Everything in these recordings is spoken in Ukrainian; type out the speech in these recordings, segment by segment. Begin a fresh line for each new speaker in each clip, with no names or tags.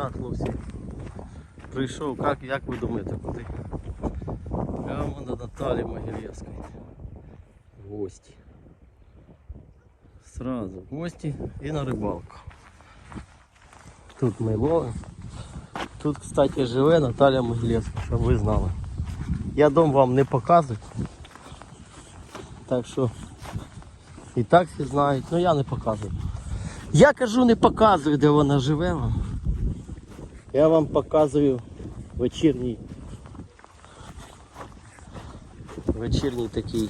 Так, хлопці. Прийшов, як, як ви думаєте, куди? Прямо до Наталі Могилєвської. В гості. Сразу гості і на рибалку. Тут ми ловимо. Тут, кстати, живе Наталя Могилєвська, щоб ви знали. Я дом вам не показую. Так що і так всі знають, але я не показую. Я кажу, не показую, де вона живе вам. Я вам показую вечірній. Вечірній такий.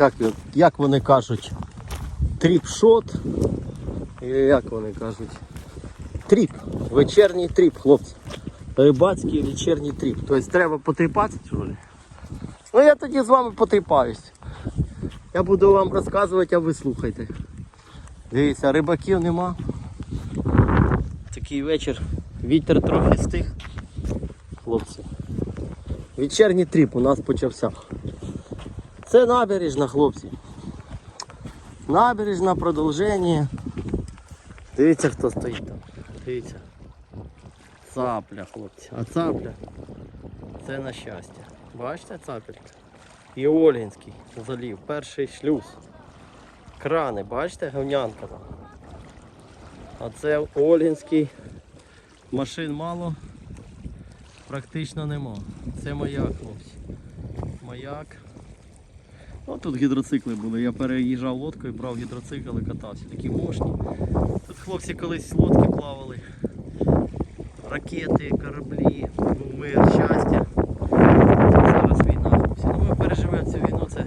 Як, як вони кажуть? Тріп-шот. Як вони кажуть? Тріп. Вечірній тріп, хлопці. Рибацький вечірній тріп. Тобто треба потріпатися, що? Ну я тоді з вами потріпаюсь. Я буду вам розказувати, а ви слухайте. Дивіться, рибаків нема. Такий вечір. Вітер трохи стих. Хлопці. Вечірній тріп у нас почався. Це набережна, хлопці. Набережна, продовження. Дивіться, хто стоїть там. Дивіться. Цапля, хлопці. А цапля це на щастя. Бачите цапелька? І Ольгінський залів, перший шлюз. Крани, бачите, говнянка там. А це Ольгінський. Машин мало, практично нема. Це маяк, хлопці. Маяк. Ну, тут гідроцикли були. Я переїжджав лодкою, брав гідроцикл і катався. Такі мощні. Тут хлопці колись лодки плавали. Ракети, кораблі, мир, щастя. Зараз війна, хлопці. Ну ми переживемо цю війну, це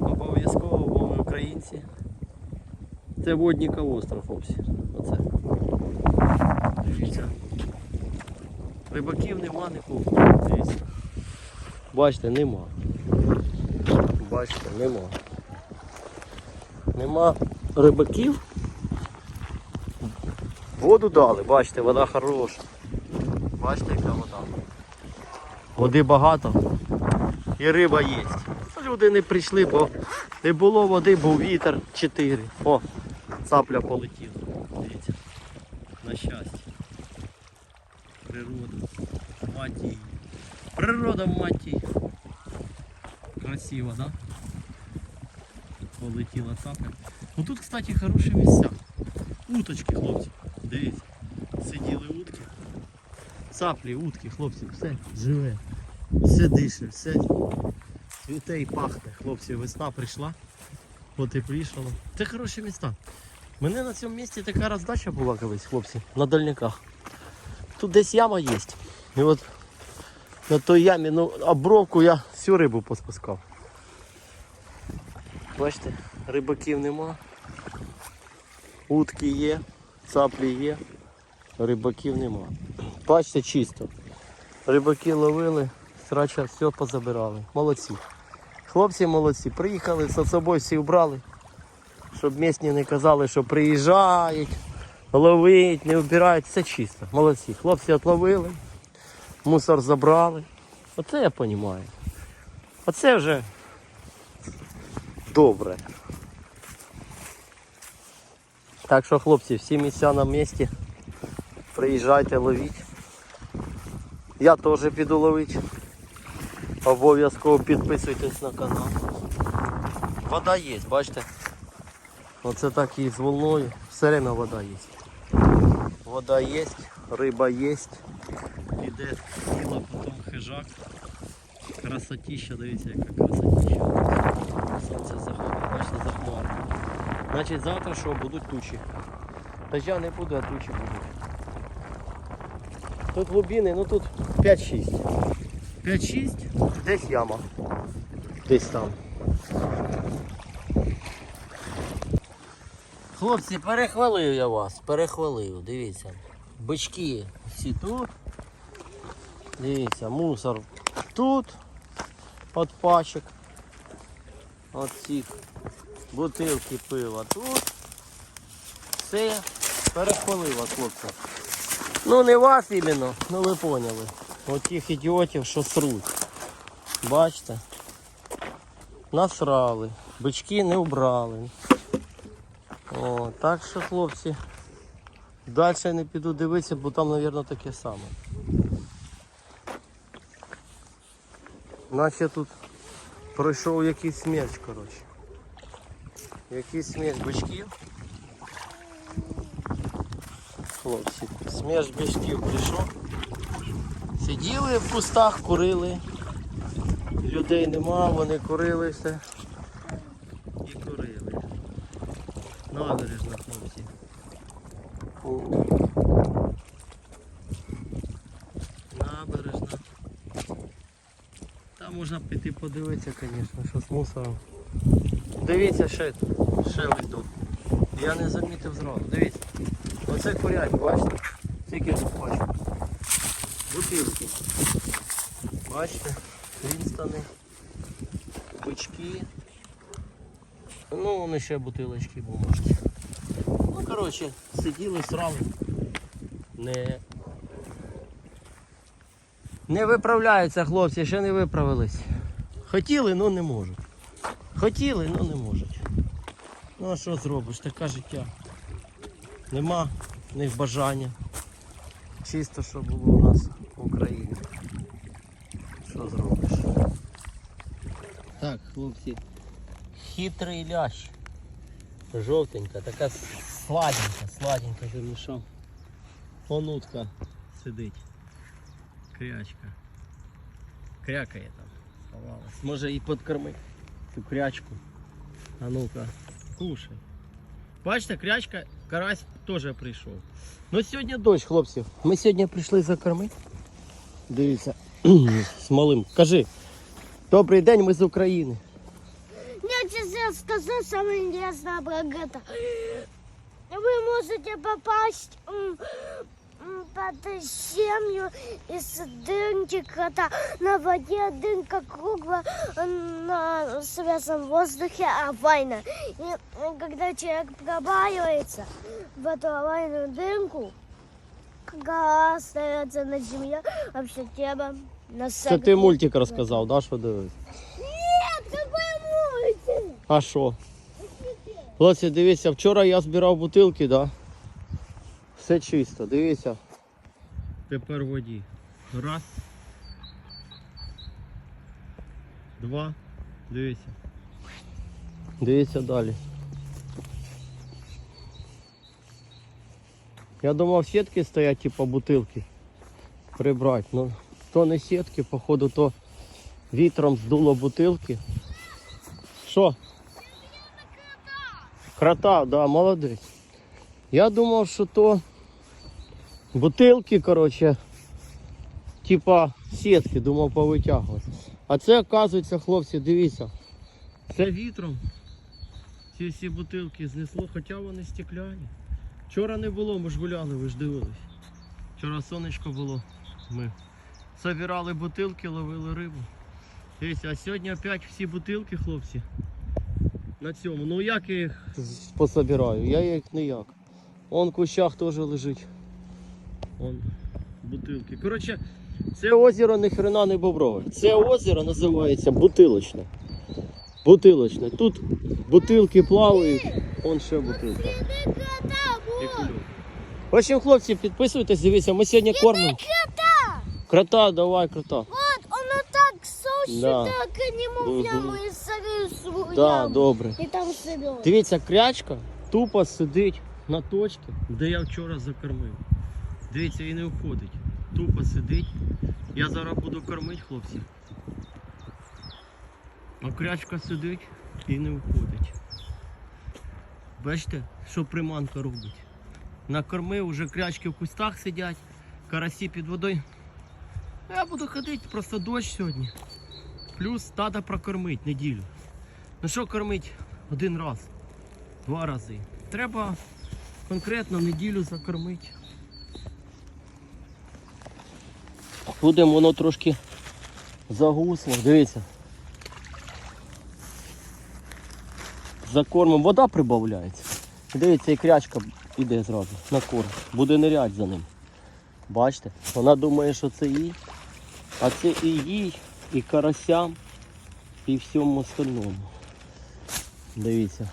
обов'язково, бо ми українці. Це Водніка остров, хлопці. Дивіться. Рибаків нема нікого. Бачите, нема. Бачите, нема. Нема рибаків. Воду дали, бачите, вода хороша. Бачите, яка вода. Води багато і риба є. Люди не прийшли, бо не було води, був вітер 4. О, цапля полетіла. Дивіться. На щастя. Природа. Мать її. Природа мать її. Красиво, да? Полетіла цапля. Ну тут, кстати, хороші місця. Уточки, хлопці. Дивіться. Сиділи утки. Цаплі, утки, хлопці, все живе. Все дише, все цвіте і пахне. Хлопці, весна прийшла, потеплішало. Це хороші міста. Мене на цьому місці така роздача була колись, хлопці, на дальниках. Тут десь яма є. І от на той ямі, ну, обровку я всю рибу поспускав. Бачите, рибаків нема. Утки є, цаплі є, рибаків нема. Бачите, чисто. Рибаки ловили, срача все позабирали. Молодці. Хлопці молодці. Приїхали, за собою всі вбрали. Щоб місні не казали, що приїжджають, ловить, не вбирають. Все чисто. Молодці. Хлопці отловили, мусор забрали. Оце я розумію. Оце вже добре. Так що, хлопці, всі місця на місці. Приїжджайте, ловіть. Я теж піду ловити. Обов'язково підписуйтесь на канал. Вода є, бачите? Оце так і з волною. Все время вода є. Вода є, риба є. Іде тіло, потім хижак. Красотища, дивіться, яка красотища. Сонце заходить, бачите, за. Значить завтра що будуть тучі. Дождя не буде, а тучі будуть. Тут глибини, ну тут 5-6. 5-6, десь яма. Десь там. Хлопці, перехвалив я вас, перехвалив, дивіться. Бички всі тут. Дивіться, мусор тут. От пачок. Цих бутилки пива тут. Все, перехвалив вас, хлопці. Ну не вас іменно, ну ви поняли. От тих ідіотів, що сруть. Бачите? Насрали. Бички не вбрали. О, так що, хлопці, Далі не піду дивитися, бо там, мабуть, таке саме. Наче тут пройшов якийсь смерч, коротше. Якийсь смерч бичків. Хлопці, смерч бичків прийшов. Сиділи в кустах, курили. Людей нема, вони курили все. І курили. Набережна, хлопці. Набережна. Можна піти подивитися, звісно, що з мусором. Дивіться ще, ще тут. Я не замітив зразу. Дивіться. Оце курять, бачите? Тільки тут бачу. Бутилки. Бачите? Вінстони. Бички. Ну, вони ще бутилочки, бумажки. Ну, коротше, сиділи сразу. Не. Не виправляються хлопці, ще не виправились. Хотіли, але не можуть. Хотіли, але не можуть. Ну а що зробиш? Таке життя. Нема в них бажання. Чисто, що було у нас в Україні. Що зробиш? Так, хлопці. Хитрий лящ. Жовтенька, така сладенька, сладенька замішав. Онутка сидить. Крячка. Крякає там. Сховалась. Може і подкормити цю крячку. А ну-ка, кушай. Бачите, крячка, карась теж прийшов. Ну сьогодні дощ, хлопці. Ми сьогодні прийшли закормити. Дивіться, з малим. Кажи, добрий день, ми з України.
Я сейчас скажу самое интересное про это. Вы можете попасть м, м, под семью из дынки кота на воде, дынка круглая, м, на свежем воздухе, а война. И м, когда человек проваливается в эту овальную дынку, когда остается на земле, вообще тема на
Це ти мультик розказав, да, що дивись?
Нет, какой мультик?
А що? Хлопці, дивіться, вчора я збирав бутилки, да? Все чисто, дивіться. Тепер в воді. Раз. Два. Дивіться. Дивіться далі. Я думав, сітки стоять, типу бутилки. Прибрати. Ну, то не сітки, походу, то вітром здуло бутилки. Що? Крота, да, молодець. Я думав, що то бутилки, коротше, типа сітки, думав повитягувати. А це, оказується, хлопці, дивіться. Це вітром. Ці всі бутилки знесло, хоча вони стекляні. Вчора не було, ми ж гуляли, ви ж дивились. Вчора сонечко було. Ми забирали бутилки, ловили рибу. Дивіться, а сьогодні опять всі бутилки, хлопці. На цьому. Ну як я їх пособираю? Я їх ніяк. Он в кущах теж лежить. Вон бутилки. Коротше, це озеро ні хрена не боброве. Це озеро називається бутилочне. Бутилочне. Тут бутилки плавають, он ще бутилка. І. В общем, хлопці, підписуйтесь, дивіться, ми сьогодні кормимо. Крота, давай, крота.
Вот, оно так сушит,
Да.
так и сорю свою
Да,
яму.
добре.
И там соберет.
Дивіться, крячка тупо сидить на точці, де я вчора закормив. Дивіться, і не входить. Тупо сидить. Я зараз буду кормити хлопців. А крячка сидить і не входить. Бачите, що приманка робить? Накормив, вже крячки в кустах сидять, карасі під водою. Я буду ходити, просто дощ сьогодні. Плюс треба прокормити неділю. Ну що кормить один раз, два рази. Треба конкретно неділю закормити. Будемо воно трошки загусло. Дивіться. Закормимо, вода прибавляється. Дивіться, і крячка йде зразу на корм. Буде нирять за ним. Бачите? Вона думає, що це їй. А це і їй, і карасям, і всьому остальному. Дивіться.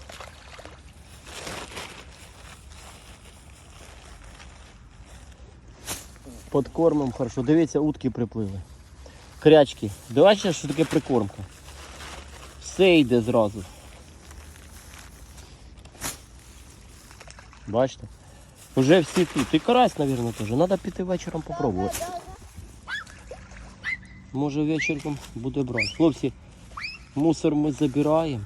Подкормимо хорошо. Дивіться, утки приплили. Крячки. Бачите, що таке прикормка? Все йде зразу. Бачите? Уже всі тут. І карась, мабуть, теж. Треба піти вечором попробувати. Може вечірком буде брати. Хлопці, мусор ми забираємо.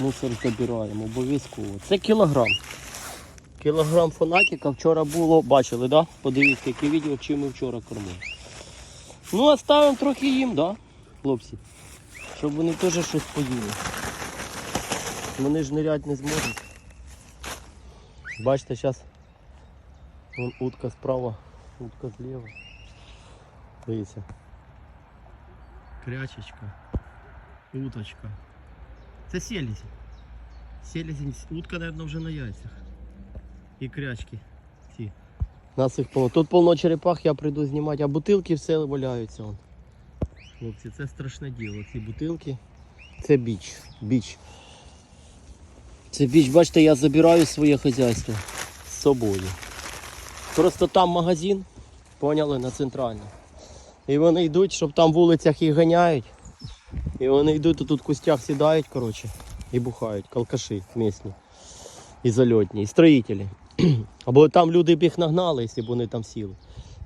Мусор забираємо, обов'язково. Це кілограм. Кілограм фанатіка вчора було, бачили, да? Подивіться, яке відео, чим ми вчора кормили. Ну, а ставимо трохи їм, да, хлопці? Щоб вони теж щось поїли. Вони ж нирять не зможуть. Бачите, зараз вон утка справа, утка зліва. Дивіться. Крячечка, уточка. Це селезень. Селезень, утка, мабуть, вже на яйцях. І крячки. Ці. Нас їх повно. Тут повно черепах, я прийду знімати, а бутилки все валяються. Вон. Хлопці, це страшне діло. Ці бутилки. Це біч. Біч. Це біч, бачите, я забираю своє хазяйство з собою. Просто там магазин, поняли, на центральній. І вони йдуть, щоб там в вулицях їх ганяють. І вони йдуть, тут в кустях сідають, коротше, і бухають, алкаші місні. І зальотні, і строїтелі. Або там люди б їх нагнали, якщо б вони там сіли.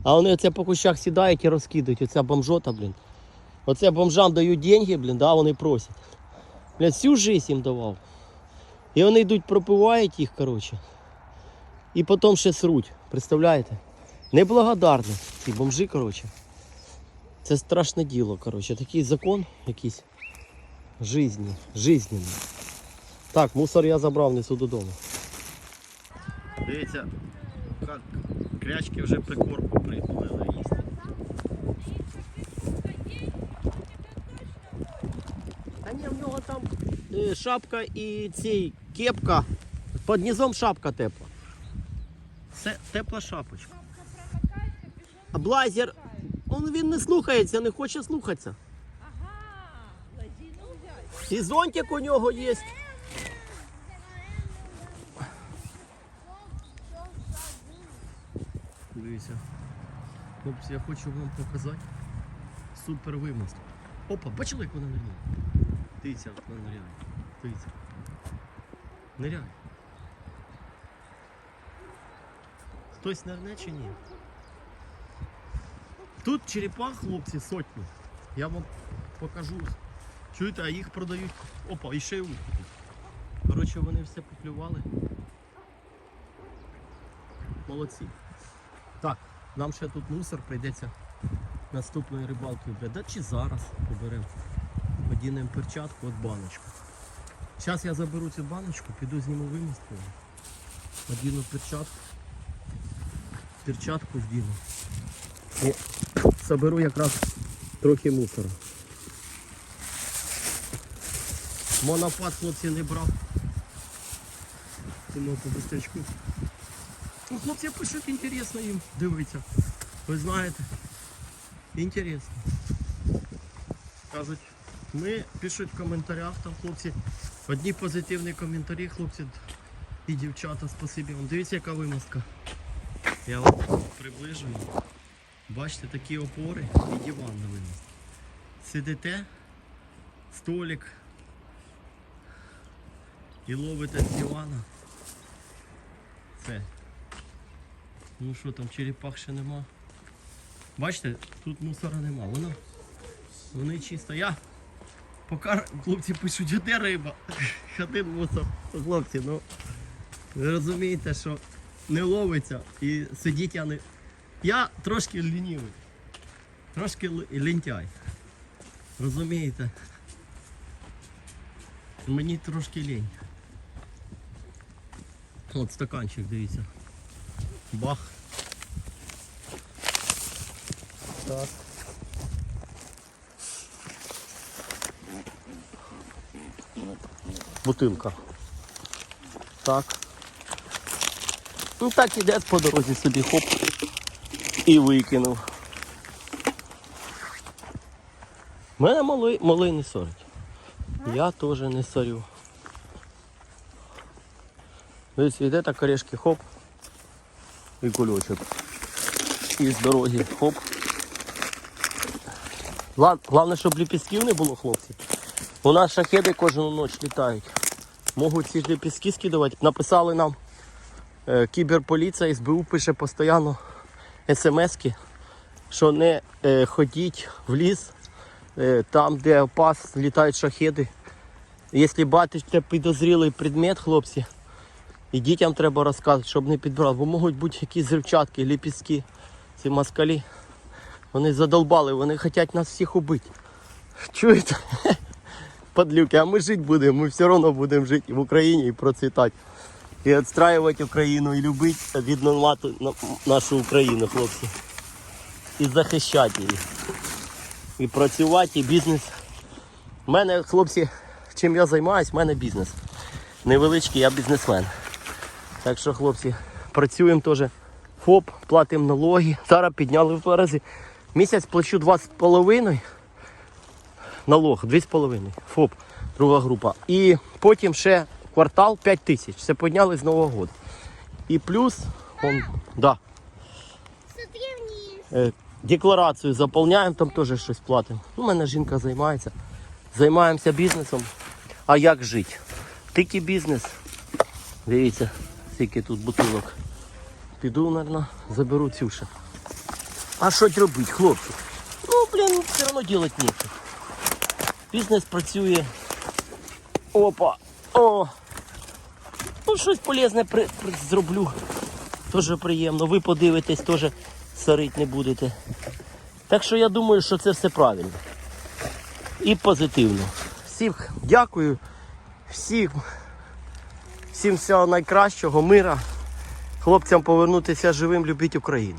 А вони оце по кущах сідають і розкидають. Оця бомжота, блін. Оце бомжам дають деньги, блін, да, вони просять. Блін, всю жизнь їм давав. І вони йдуть, пропивають їх, коротше. І потім ще сруть. Представляєте? Неблагодарні ці бомжи, коротше. Це страшне діло, коротше. Такий закон якийсь жизненний, жизненний. Так, мусор я забрав, несу додому. Дивіться, як крячки вже прикормку приплили їсти. Та ні, в нього там е, шапка і цей кепка. Під низом шапка тепла. Це тепла шапочка. А блазер, он, він не слухається, не хоче слухатися. І зонтик у нього є. Дивіться. Хлопці, я хочу вам показати супер вимост. Опа, бачили, як вона ниряє? Дивіться, як вона ниряє. Дивіться. Ниряє. Хтось нирне чи ні? Тут черепах, хлопці, сотні. Я вам покажу. Чуєте, а їх продають. Опа, і ще й утки. Коротше, вони все поклювали. Молодці. Так, нам ще тут мусор прийдеться наступної рибалки вбрати. Чи зараз поберемо. Одінемо перчатку от баночку. Зараз я заберу цю баночку, піду зніму вимістку. Одіну перчатку. Перчатку здіну. І заберу якраз трохи мусора. Монопад хлопці не брав. Тому по бистрячку. Ну, хлопці пишуть, інтересно їм дивиться. Ви знаєте. Інтересно. Кажуть, ми пишуть в коментарях там хлопці. Одні позитивні коментарі, хлопці і дівчата, спасибі вам. Дивіться, яка вимостка. Я вам приближую. Бачите, такі опори і диван на вимостці. Сидите, столик і ловите з дивана. Це. Ну що там, черепах ще нема. Бачите, тут мусора нема. Воно, вони чисто. Я поки хлопці пишуть, де риба. Один мусор. Хлопці, ну ви розумієте, що не ловиться і сидіть я не. Я трошки лінівий. Трошки лінтяй. Розумієте? Мені трошки лінь. От стаканчик, дивіться. Бах. Так. Бутилка. Так. Ну так іде по дорозі собі хоп. І викинув. Мене малий, малий не сорить. Я теж не сорю. Дивіться, йде так орешки хоп і кульочок. І з дороги. Хоп. Головне, щоб ліпістків не було, хлопці. У нас шахеди кожну ніч літають. Можуть ці ж ліпістки скидувати. Написали нам е, кіберполіція, СБУ пише постійно смски, що не е, ходіть в ліс, е, там, де опас, літають шахеди. Якщо бачите підозрілий предмет, хлопці, і дітям треба розказувати, щоб не підбрали, бо можуть бути якісь зривчатки, ліпістки, ці москалі. Вони задолбали, вони хочуть нас всіх убити. Чуєте? Подлюки, а ми жити будемо, ми все одно будемо жити в Україні і процвітати. І відстраювати Україну, і любити, відновити нашу Україну, хлопці. І захищати її. І працювати, і бізнес. У мене, хлопці, чим я займаюсь, в мене бізнес. Невеличкий, я бізнесмен. Так що, хлопці, працюємо теж. ФОП, платимо налоги. Зараз підняли в два рази. Місяць плачу 20,5 налог, 2,5. ФОП, друга група. І потім ще квартал 5 тисяч. Це підняли з Нового року. І плюс, он, да, е, декларацію заповняємо, там теж щось платимо. У мене жінка займається. Займаємося бізнесом. А як жити? Тільки бізнес. Дивіться, скільки тут бутилок. Піду, мабуть, заберу цю ще. А що робити, хлопці? Ну, блін, все одно робити нічого. Бізнес працює. Опа! О! Ну, щось полезне при, при, зроблю. Теж приємно. Ви подивитесь, теж сорить не будете. Так що я думаю, що це все правильно. І позитивно. Всім дякую. Всім, всім всього найкращого, мира. Хлопцям повернутися живим, любіть Україну.